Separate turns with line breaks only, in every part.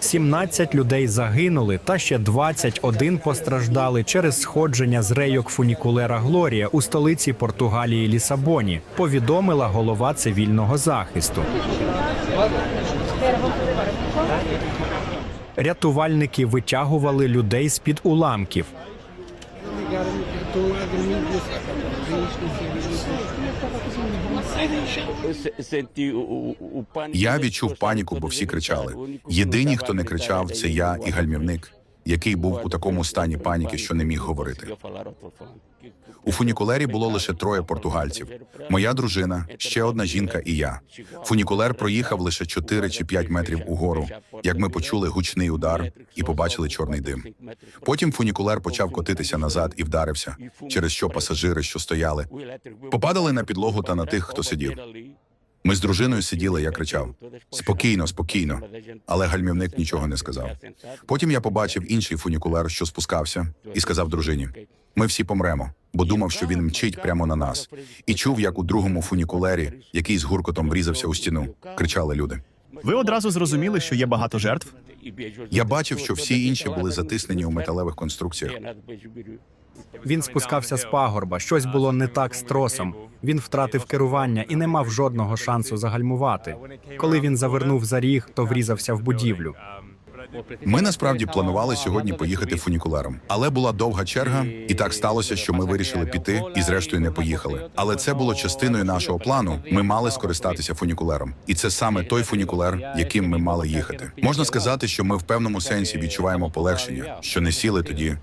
Сімнадцять людей загинули, та ще 21 постраждали через сходження з рейок фунікулера Глорія у столиці Португалії Лісабоні. Повідомила голова цивільного захисту. Рятувальники витягували людей з під уламків.
Я відчув паніку, бо всі кричали. Єдині, хто не кричав, це я і гальмівник, який був у такому стані паніки, що не міг говорити. У фунікулері було лише троє португальців: моя дружина, ще одна жінка і я. Фунікулер проїхав лише 4 чи 5 метрів угору, як ми почули гучний удар і побачили чорний дим. Потім фунікулер почав котитися назад і вдарився, через що пасажири, що стояли, попадали на підлогу та на тих, хто сидів. Ми з дружиною сиділи, я кричав: спокійно, спокійно. Але гальмівник нічого не сказав. Потім я побачив інший фунікулер, що спускався, і сказав дружині: ми всі помремо, бо думав, що він мчить прямо на нас, і чув, як у другому фунікулері, який з гуркотом врізався у стіну, кричали люди.
Ви одразу зрозуміли, що є багато жертв.
Я бачив, що всі інші були затиснені у металевих конструкціях.
Він спускався з пагорба. Щось було не так з тросом. Він втратив керування і не мав жодного шансу загальмувати. Коли він завернув за ріг, то врізався в будівлю.
Ми насправді планували сьогодні поїхати фунікулером, але була довга черга, і так сталося, що ми вирішили піти і зрештою не поїхали. Але це було частиною нашого плану. Ми мали скористатися фунікулером, і це саме той фунікулер, яким ми мали їхати. Можна сказати, що ми в певному сенсі відчуваємо полегшення, що не сіли тоді.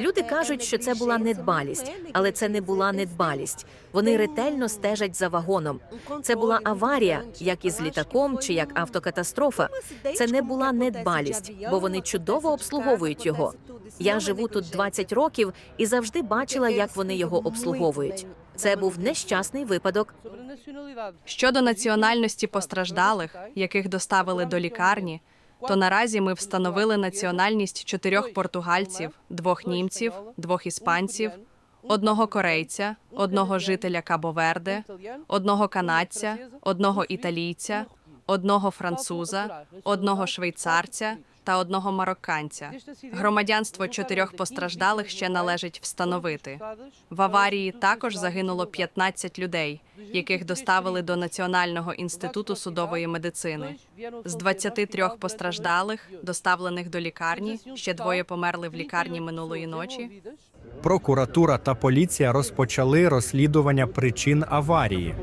Люди кажуть, що це була недбалість, але це не була недбалість. Вони ретельно стежать за вагоном. Це була аварія, як із літаком чи як автокатастрофа. Це не була недбалість, бо вони чудово обслуговують його. Я живу тут 20 років і завжди бачила, як вони його обслуговують. Це був нещасний випадок.
Щодо національності постраждалих, яких доставили до лікарні, то наразі ми встановили національність чотирьох португальців, двох німців, двох іспанців, одного корейця, одного жителя Кабо-Верде, одного канадця, одного італійця, одного француза, одного швейцарця та одного марокканця. Громадянство чотирьох постраждалих ще належить встановити. В аварії також загинуло 15 людей, яких доставили до Національного інституту судової медицини. З 23 постраждалих, доставлених до лікарні, ще двоє померли в лікарні минулої ночі.
Прокуратура та поліція розпочали розслідування причин аварії.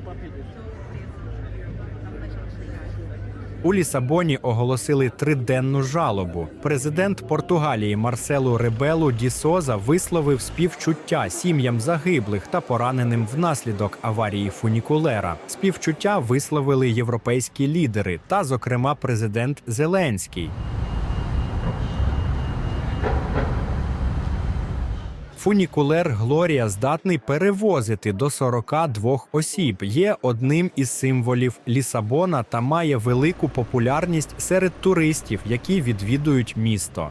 У Лісабоні оголосили триденну жалобу. Президент Португалії Марселу Ребелу Ді Соза висловив співчуття сім'ям загиблих та пораненим внаслідок аварії фунікулера. Співчуття висловили європейські лідери та, зокрема, президент Зеленський. Фунікулер Глорія здатний перевозити до 42 осіб. Є одним із символів Лісабона та має велику популярність серед туристів, які відвідують місто.